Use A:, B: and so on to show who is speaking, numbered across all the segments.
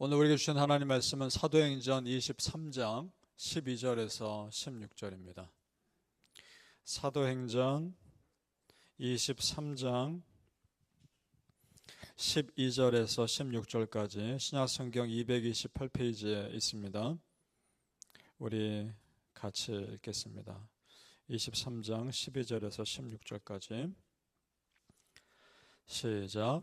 A: 오늘 우리에게 주신 하나님 말씀은 사도행전 23장 12절에서 16절입니다. 사도행전 23장 12절에서 16절까지 신약성경 228페이지에 있습니다. 우리 같이 읽겠습니다. 23장 12절에서 16절까지 시작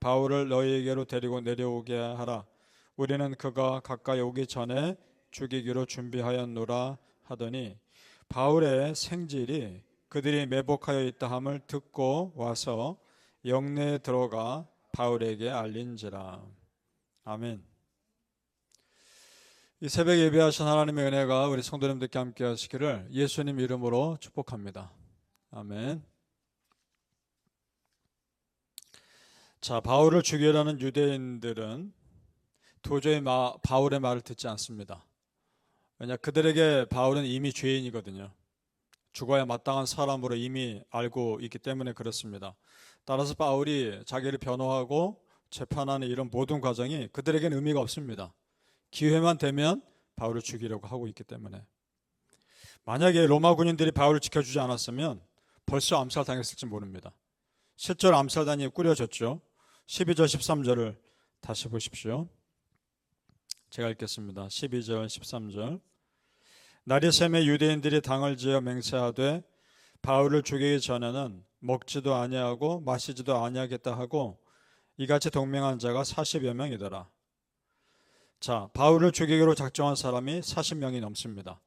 A: 바울을 너희에게로 데리고 내려오게 하라. 우리는 그가 가까이 오기 전에 죽이기로 준비하였노라 하더니 바울의 생질이 그들이 매복하여 있다 함을 듣고 와서 영내에 들어가 바울에게 알린지라. 아멘. 이 새벽 예배하신 하나님의 은혜가 우리 성도님들께 함께 하시기를 예수님 이름으로 축복합니다. 아멘. 자, 바울을 죽이려는 유대인들은 도저히 마, 바울의 말을 듣지 않습니다. 왜냐 그들에게 바울은 이미 죄인이거든요. 죽어야 마땅한 사람으로 이미 알고 있기 때문에 그렇습니다. 따라서 바울이 자기를 변호하고 재판하는 이런 모든 과정이 그들에게는 의미가 없습니다. 기회만 되면 바울을 죽이려고 하고 있기 때문에 만약에 로마 군인들이 바울을 지켜주지 않았으면 벌써 암살당했을지 모릅니다. 실제로 암살단이 꾸려졌죠. 12절 13절을 다시 보십시오. 제가 읽겠습니다. 12절 13절 날이 샘에 유대인들이 당을 지어 맹세하되 바울을 죽이기 전에는 먹지도 아니하고 마시지도 아니하겠다 하고 이같이 동맹한 자가 40여 명이더라. 자, 바울을 죽이기로 작정한 사람이 40명이 넘습니다.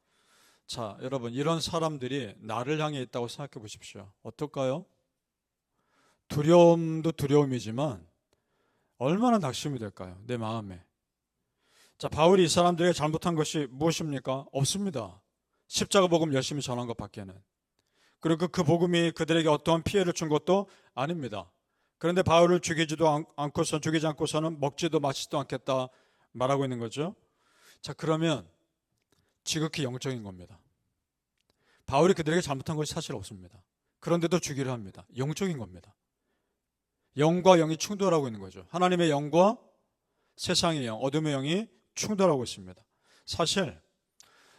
A: 자, 여러분 이런 사람들이 나를 향해 있다고 생각해 보십시오. 어떨까요? 두려움도 두려움이지만 얼마나 낙심이 될까요? 내 마음에. 자, 바울이 이 사람들에게 잘못한 것이 무엇입니까? 없습니다. 십자가 복음 열심히 전한 것 밖에는. 그리고 그 복음이 그들에게 어떠한 피해를 준 것도 아닙니다. 그런데 바울을 죽이지도 않고서 죽이지 않고서는 먹지도 마시지도 않겠다 말하고 있는 거죠. 자, 그러면 지극히 영적인 겁니다. 바울이 그들에게 잘못한 것이 사실 없습니다. 그런데도 죽이려 합니다. 영적인 겁니다. 영과 영이 충돌하고 있는 거죠. 하나님의 영과 세상의 영, 어둠의 영이 충돌하고 있습니다. 사실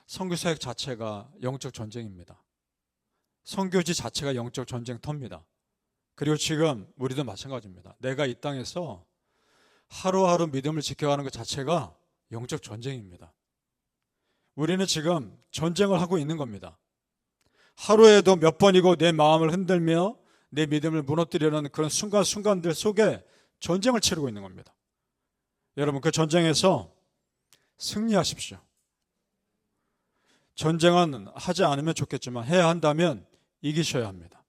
A: 선교 사역 자체가 영적 전쟁입니다. 선교지 자체가 영적 전쟁터입니다. 그리고 지금 우리도 마찬가지입니다. 내가 이 땅에서 하루하루 믿음을 지켜가는 것 자체가 영적 전쟁입니다. 우리는 지금 전쟁을 하고 있는 겁니다. 하루에도 몇 번이고 내 마음을 흔들며 내 믿음을 무너뜨리려는 그런 순간순간들 속에 전쟁을 치르고 있는 겁니다. 여러분, 그 전쟁에서 승리하십시오. 전쟁은 하지 않으면 좋겠지만 해야 한다면 이기셔야 합니다.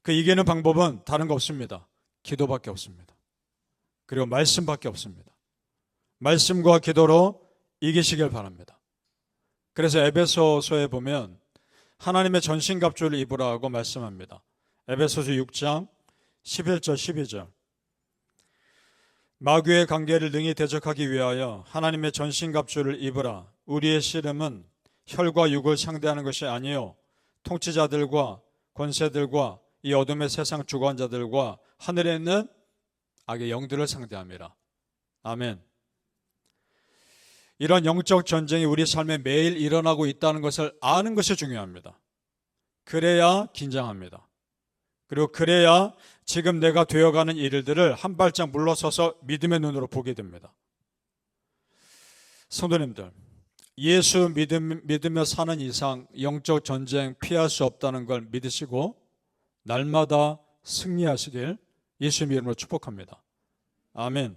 A: 그 이기는 방법은 다른 거 없습니다. 기도밖에 없습니다. 그리고 말씀밖에 없습니다. 말씀과 기도로 이기시길 바랍니다. 그래서 에베소서에 보면 하나님의 전신갑주를 입으라고 말씀합니다. 에베소서 6장 11절 12절 마귀의 관계를 능히 대적하기 위하여 하나님의 전신갑주를 입으라. 우리의 씨름은 혈과 육을 상대하는 것이 아니요 통치자들과 권세들과 이 어둠의 세상 주관자들과 하늘에 있는 악의 영들을 상대함이라. 아멘. 이런 영적 전쟁이 우리 삶에 매일 일어나고 있다는 것을 아는 것이 중요합니다. 그래야 긴장합니다. 그리고 그래야 지금 내가 되어가는 일들을 한 발짝 물러서서 믿음의 눈으로 보게 됩니다. 성도님들, 예수 믿음, 믿으며 사는 이상 영적 전쟁 피할 수 없다는 걸 믿으시고 날마다 승리하시길 예수 이름으로 축복합니다. 아멘.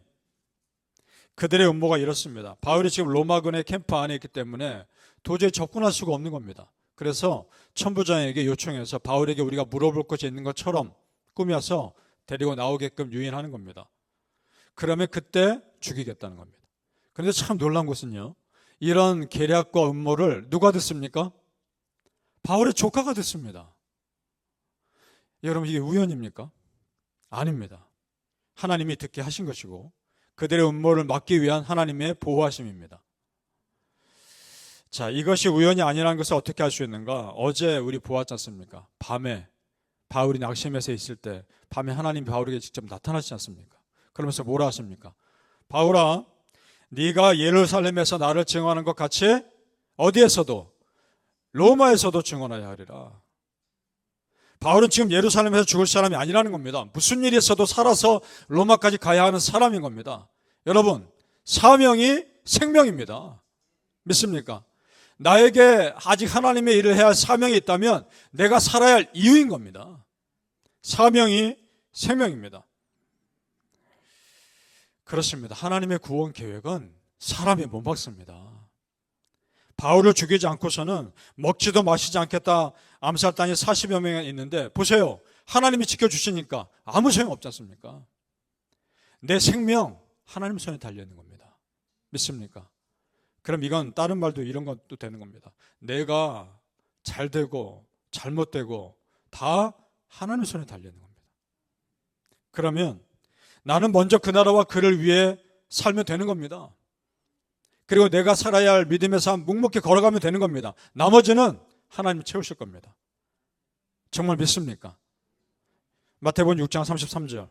A: 그들의 음모가 이렇습니다. 바울이 지금 로마군의 캠프 안에 있기 때문에 도저히 접근할 수가 없는 겁니다. 그래서 천부장에게 요청해서 바울에게 우리가 물어볼 것이 있는 것처럼 꾸며서 데리고 나오게끔 유인하는 겁니다. 그러면 그때 죽이겠다는 겁니다. 그런데 참 놀란 것은요. 이런 계략과 음모를 누가 듣습니까? 바울의 조카가 듣습니다. 여러분 이게 우연입니까? 아닙니다. 하나님이 듣게 하신 것이고 그들의 음모를 막기 위한 하나님의 보호하심입니다. 자, 이것이 우연이 아니라는 것을 어떻게 알 수 있는가? 어제 우리 보았지 않습니까? 밤에 바울이 낙심해서 있을 때 밤에 하나님 바울에게 직접 나타나지 않습니까? 그러면서 뭐라 하십니까? 바울아, 네가 예루살렘에서 나를 증언하는 것 같이 어디에서도 로마에서도 증언하여 하리라. 바울은 지금 예루살렘에서 죽을 사람이 아니라는 겁니다. 무슨 일이 있어도 살아서 로마까지 가야 하는 사람인 겁니다. 여러분, 사명이 생명입니다. 믿습니까? 나에게 아직 하나님의 일을 해야 할 사명이 있다면 내가 살아야 할 이유인 겁니다. 사명이 생명입니다. 그렇습니다. 하나님의 구원 계획은 사람이 못 막습니다. 바울을 죽이지 않고서는 먹지도 마시지 않겠다 암살단이 40여 명이 있는데 보세요. 하나님이 지켜주시니까 아무 소용 없지 않습니까? 내 생명 하나님 손에 달려 있는 겁니다. 믿습니까? 그럼 이건 다른 말도 이런 것도 되는 겁니다. 내가 잘 되고 잘못되고 다 하나님 손에 달려 있는 겁니다. 그러면 나는 먼저 그 나라와 그를 위해 살면 되는 겁니다. 그리고 내가 살아야 할 믿음의 삶 묵묵히 걸어가면 되는 겁니다. 나머지는 하나님이 채우실 겁니다. 정말 믿습니까? 마태복음 6장 33절.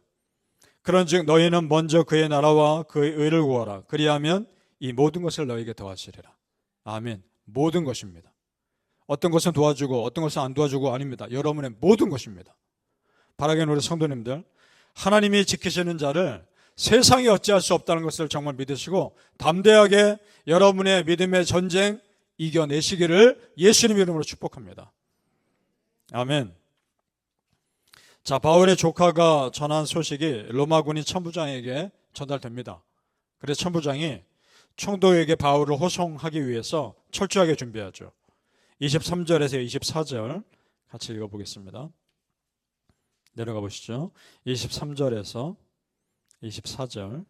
A: 그런즉 너희는 먼저 그의 나라와 그의 의를 구하라. 그리하면 이 모든 것을 너에게 더하시리라. 아멘. 모든 것입니다. 어떤 것은 도와주고 어떤 것은 안 도와주고 아닙니다. 여러분의 모든 것입니다. 바라게 우리 성도님들 하나님이 지키시는 자를 세상이 어찌할 수 없다는 것을 정말 믿으시고 담대하게 여러분의 믿음의 전쟁 이겨내시기를 예수님 이름으로 축복합니다. 아멘. 자, 바울의 조카가 전한 소식이 로마군인 천부장에게 전달됩니다. 그래서 천부장이 총독에게 바울을 호송하기 위해서 철저하게 준비하죠. 23절에서 24절 같이 읽어보겠습니다. 내려가 보시죠. 23절에서 24절.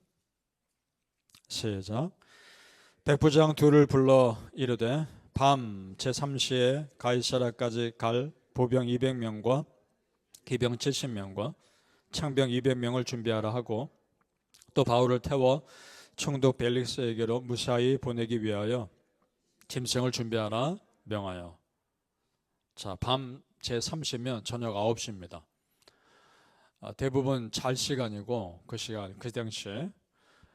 A: 시작. 백부장 둘을 불러 이르되 밤 제3시에 가이사라까지 갈 보병 200명과 기병 70명과 창병 200명을 준비하라 하고 또 바울을 태워 총독 벨릭스에게로 무사히 보내기 위하여 짐승을 준비하라 명하여. 자, 밤 제3시면 저녁 9시입니다. 아, 대부분 잘 시간이고 그 시간 그 당시에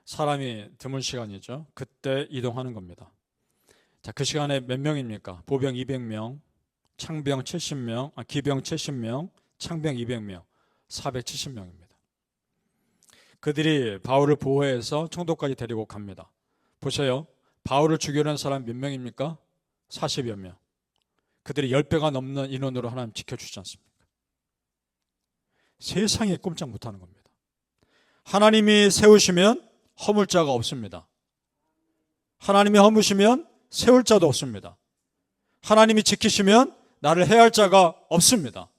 A: 사람이 드문 시간이죠. 그때 이동하는 겁니다. 자, 그 시간에 몇 명입니까? 보병 200명, 창병 70명, 아, 기병 70명, 창병 200명, 470명입니다. 그들이 바울을 보호해서 총독까지 데리고 갑니다. 보세요. 바울을 죽이려는 사람 몇 명입니까? 40여 명. 그들이 10배가 넘는 인원으로 하나님 지켜주지 않습니까? 세상에 꼼짝 못하는 겁니다. 하나님이 세우시면 허물 자가 없습니다. 하나님이 허무시면 세울 자도 없습니다. 하나님이 지키시면 나를 해할 자가 없습니다.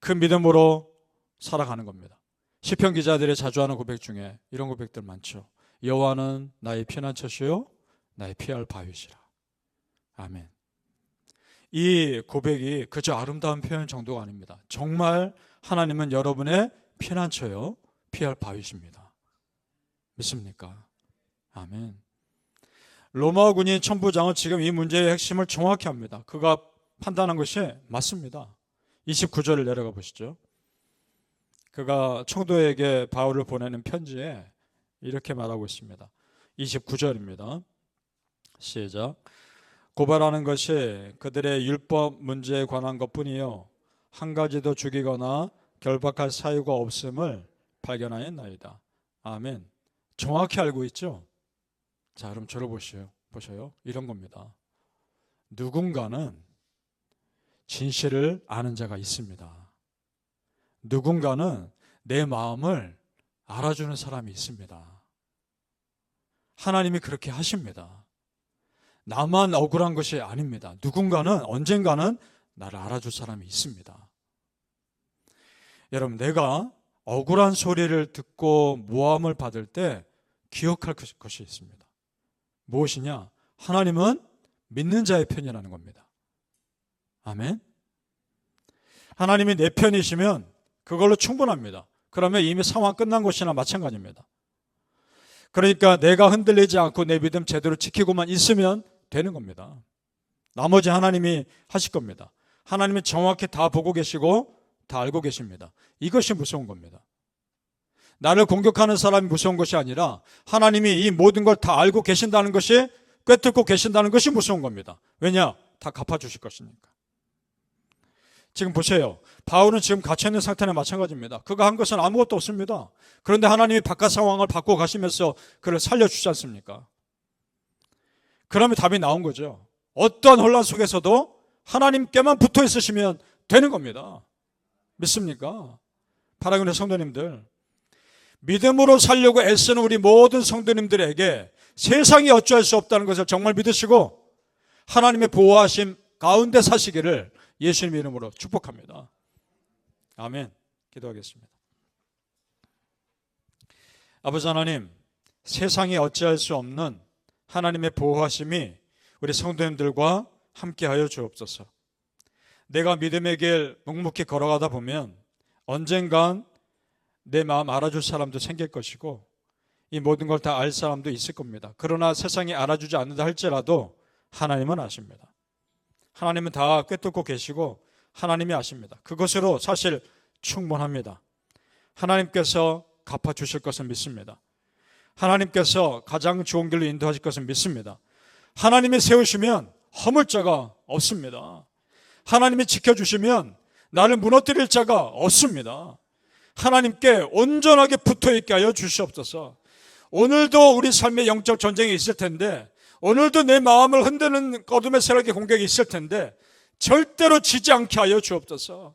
A: 그 믿음으로 살아가는 겁니다. 시편 기자들의 자주 하는 고백 중에 이런 고백들 많죠. 여호와는 나의 피난처시요 나의 피할 바위시라. 아멘. 이 고백이 그저 아름다운 표현 정도가 아닙니다. 정말 하나님은 여러분의 피난처요 피할 바위십니다. 믿습니까? 아멘. 로마 군인 천부장은 지금 이 문제의 핵심을 정확히 합니다. 그가 판단한 것이 맞습니다. 29절을 내려가 보시죠. 그가 청도에게 바울을 보내는 편지에 이렇게 말하고 있습니다. 29절입니다. 시작. 고발하는 것이 그들의 율법 문제에 관한 것뿐이요 한 가지도 죽이거나 결박할 사유가 없음을 발견하였나이다. 아멘. 정확히 알고 있죠? 자, 그럼 저를 보시요. 보셔요. 이런 겁니다. 누군가는 진실을 아는 자가 있습니다. 누군가는 내 마음을 알아주는 사람이 있습니다. 하나님이 그렇게 하십니다. 나만 억울한 것이 아닙니다. 누군가는 언젠가는 나를 알아줄 사람이 있습니다. 여러분, 내가 억울한 소리를 듣고 모함을 받을 때 기억할 것- 것이 있습니다. 무엇이냐? 하나님은 믿는 자의 편이라는 겁니다. 아멘. 하나님이 내 편이시면 그걸로 충분합니다. 그러면 이미 상황 끝난 것이나 마찬가지입니다. 그러니까 내가 흔들리지 않고 내 믿음 제대로 지키고만 있으면 되는 겁니다. 나머지 하나님이 하실 겁니다. 하나님이 정확히 다 보고 계시고 다 알고 계십니다. 이것이 무서운 겁니다. 나를 공격하는 사람이 무서운 것이 아니라 하나님이 이 모든 걸 다 알고 계신다는 것이 꿰뚫고 계신다는 것이 무서운 겁니다. 왜냐? 다 갚아주실 것이니까. 지금 보세요. 바울은 지금 갇혀있는 상태나 마찬가지입니다. 그가 한 것은 아무것도 없습니다. 그런데 하나님이 바깥 상황을 바꿔 가시면서 그를 살려주지 않습니까? 그러면 답이 나온 거죠. 어떠한 혼란 속에서도 하나님께만 붙어 있으시면 되는 겁니다. 믿습니까? 파라그네 성도님들. 믿음으로 살려고 애쓰는 우리 모든 성도님들에게 세상이 어찌할 수 없다는 것을 정말 믿으시고 하나님의 보호하심 가운데 사시기를 예수님 이름으로 축복합니다. 아멘. 기도하겠습니다. 아버지 하나님, 세상이 어찌할 수 없는 하나님의 보호하심이 우리 성도님들과 함께하여 주옵소서. 내가 믿음의 길 묵묵히 걸어가다 보면 언젠간 내 마음 알아줄 사람도 생길 것이고 이 모든 걸 다 알 사람도 있을 겁니다. 그러나 세상이 알아주지 않는다 할지라도 하나님은 아십니다. 하나님은 다 꿰뚫고 계시고 하나님이 아십니다. 그것으로 사실 충분합니다. 하나님께서 갚아주실 것을 믿습니다. 하나님께서 가장 좋은 길로 인도하실 것을 믿습니다. 하나님이 세우시면 허물 자가 없습니다. 하나님이 지켜주시면 나를 무너뜨릴 자가 없습니다. 하나님께 온전하게 붙어 있게 하여 주시옵소서. 오늘도 우리 삶의 영적 전쟁이 있을 텐데, 오늘도 내 마음을 흔드는 어둠의 세력의 공격이 있을 텐데, 절대로 지지 않게 하여 주옵소서.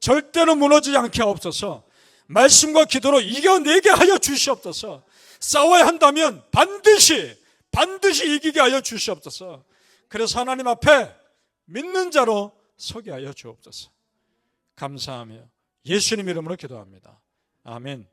A: 절대로 무너지지 않게 하옵소서. 말씀과 기도로 이겨내게 하여 주시옵소서. 싸워야 한다면 반드시, 반드시 이기게 하여 주시옵소서. 그래서 하나님 앞에 믿는 자로 서게 하여 주옵소서. 감사하며 예수님 이름으로 기도합니다. 아멘.